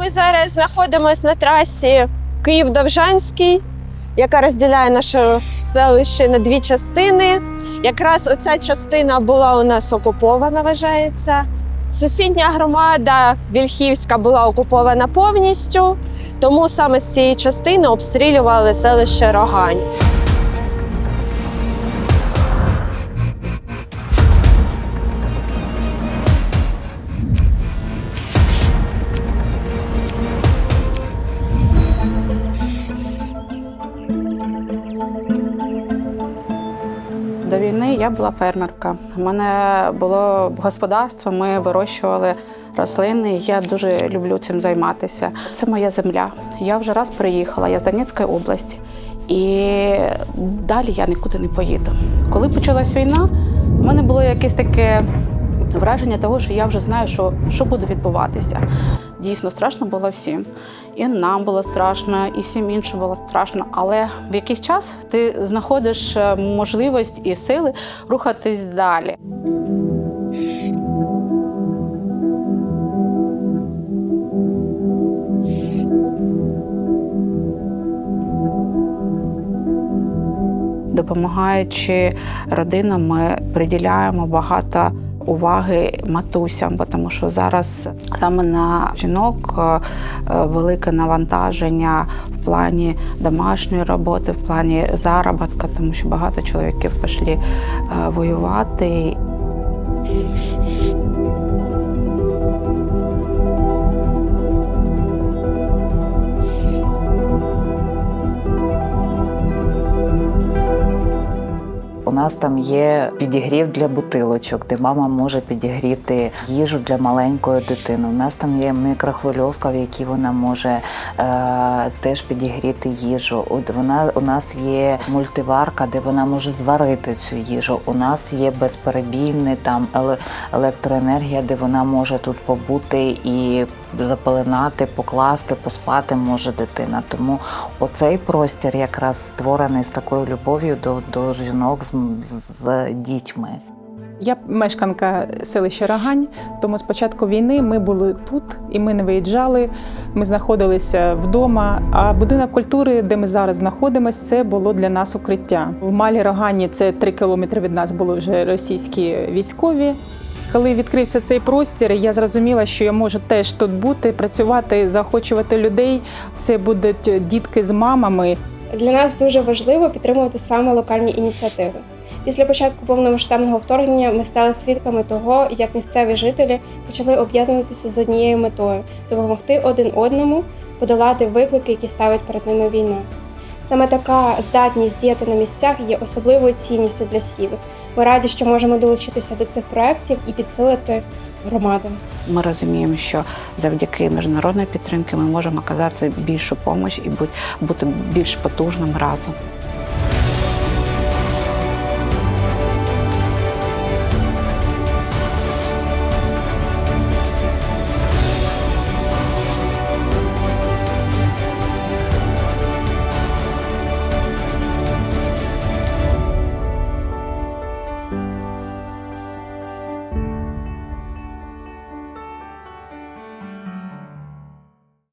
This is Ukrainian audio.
Ми зараз знаходимося на трасі Київ-Довжанський, яка розділяє наше селище на дві частини. Якраз оця частина була у нас окупована, вважається. Сусідня громада Вільхівська була окупована повністю, тому саме з цієї частини обстрілювали селище Рогань. До війни я була фермерка. У мене було господарство, ми вирощували рослини. Я дуже люблю цим займатися. Це моя земля. Я вже раз приїхала, я з Донецької області, і далі я нікуди не поїду. Коли почалась війна, в мене було якесь таке враження того, що я вже знаю, що, що буде відбуватися. Дійсно, страшно було всім. І нам було страшно, і всім іншим було страшно. Але в якийсь час ти знаходиш е, можливість і сили рухатись далі. Допомагаючи родинам, ми приділяємо багато уваги матусям, тому що зараз саме на жінок е, велике навантаження в плані домашньої роботи, в плані заробітка, тому що багато чоловіків пішли е, воювати. Нас там є підігрів для бутилочок, де мама може підігріти їжу для маленької дитини. У нас там є мікрохвильовка, в якій вона може е, теж підігріти їжу. От вона у нас є мультиварка, де вона може зварити цю їжу. У нас є безперебійна там електроенергія, де вона може тут побути і запеленати, покласти, поспати може дитина. Тому оцей простір якраз створений з такою любов'ю до, до жінок з, з, з дітьми. Я мешканка селища Рогань, тому з початку війни ми були тут і ми не виїжджали. Ми знаходилися вдома. А будинок культури, де ми зараз знаходимося, це було для нас укриття. В Малі Рогані це три кілометри від нас були вже російські військові. Коли відкрився цей простір, я зрозуміла, що я можу теж тут бути, працювати, заохочувати людей. Це будуть дітки з мамами, Для нас дуже важливо підтримувати саме локальні ініціативи. Після початку повномасштабного вторгнення ми стали свідками того, як місцеві жителі почали об'єднуватися з однією метою допомогти один одному подолати виклики, які ставить перед ними війна. Саме така здатність діяти на місцях є особливою цінністю для Сіви. Ми раді, що можемо долучитися до цих проєктів і підсилити громади. Ми розуміємо, що завдяки міжнародної підтримки ми можемо оказати більшу допомогу і бути більш потужним разом.